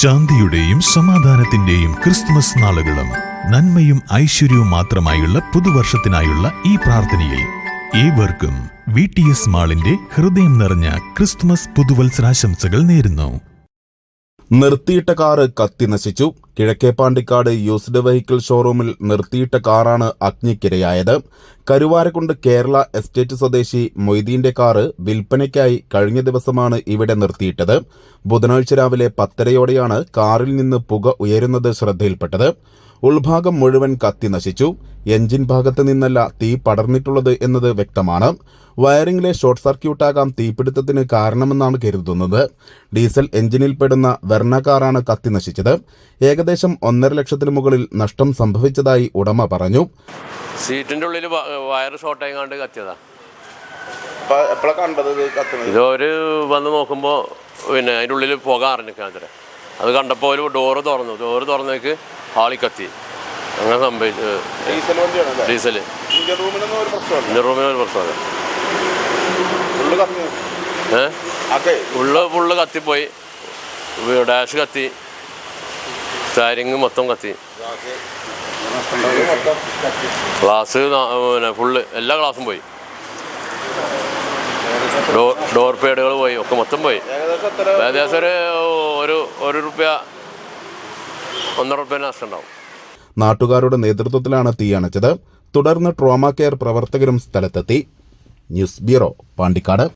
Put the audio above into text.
ശാന്തിയുടെയും സമാധാനത്തിന്റെയും ക്രിസ്മസ് നാളുകളും നന്മയും ഐശ്വര്യവും മാത്രമായുള്ള പുതുവർഷത്തിനായുള്ള ഈ പ്രാർത്ഥനയിൽ ഏവർക്കും വി ടി എസ് മാളിന്റെ ഹൃദയം നിറഞ്ഞ ക്രിസ്മസ് പുതുവത്സരാശംസകൾ നേരുന്നു. നിർത്തിയിട്ട കാറ് കത്തി നശിച്ചു. കിഴക്കേപ്പാണ്ടിക്കാട് യൂസ്ഡ് വെഹിക്കിൾ ഷോറൂമിൽ നിർത്തിയിട്ട കാറാണ് അഗ്നിക്കിരയായത്. കരുവാരക്കുണ്ട് കേരള എസ്റ്റേറ്റ് സ്വദേശി മൊയ്തീന്റെ കാറ് വിൽപ്പനയ്ക്കായി കഴിഞ്ഞ ദിവസമാണ് ഇവിടെ നിർത്തിയിട്ടത്. ബുധനാഴ്ച രാവിലെ പത്തരയോടെയാണ് കാറിൽ നിന്ന് പുക ഉയരുന്നത് ശ്രദ്ധയിൽപ്പെട്ടത്. ഉൾഭാഗം മുഴുവൻ കത്തി നശിച്ചു. എഞ്ചിൻ ഭാഗത്ത് നിന്നല്ല തീ പടർന്നിട്ടുള്ളത് എന്നത് വ്യക്തമാണ്. വയറിംഗിലെ ഷോർട്ട് സർക്യൂട്ടാകാം തീപിടുത്തത്തിന് കാരണമെന്നാണ് കരുതുന്നത്. ഡീസൽ എഞ്ചിനിൽപ്പെടുന്ന വെർണ കാറാണ് കത്തി നശിച്ചത്. ഏകദേശം ഒന്നര ലക്ഷത്തിന് മുകളിൽ നഷ്ടം സംഭവിച്ചതായി ഉടമ പറഞ്ഞു. സീറ്റിന്റെ ഉള്ളിൽ വയർ ഷോർട്ടായി കണ്ട് കത്തിയതാ. ഇതൊരു വന്ന് നോക്കുമ്പോൾ പിന്നെ അതിന്റെ ഉള്ളിൽ പുക അറിഞ്ഞിക്കാൻ അത്ര. അത് കണ്ടപ്പോൾ ഒരു ഡോറ് തുറന്നു. ഡോറ് തുറന്നേക്ക് ഹാളി കത്തി. അങ്ങനെ സംഭവിച്ചു ഡീസൽ ഇന്ത്യൻ റൂമിനൊന്നും ഒരു പ്രശ്നമല്ല. എന്റെ റൂമിന് ഒരു കത്തി. ഏ? അതെ. ഉള്ള് ഫുള്ള് കത്തിപ്പോയി. ഡാഷ് കത്തി. സ്റ്റാരിങ് മൊത്തം കത്തി. ഗ്ലാസ് പിന്നെ ഫുള്ള് എല്ലാ ഗ്ലാസും പോയി. ഡോർ ഡോർ പേഡുകൾ പോയി ഒക്കെ മൊത്തം പോയി. ഏകദേശം ഒരു ഒരു ഒരു റുപ്യ ഒന്നര റുപ്യ നഷ്ടം ഉണ്ടാവും. നാട്ടുകാരുടെ നേതൃത്വത്തിലാണ് തീയണച്ചത് തുടർന്ന് ട്രോമ കെയർ പ്രവർത്തകരും സ്ഥലത്തെത്തി. News bureau Pandikkad.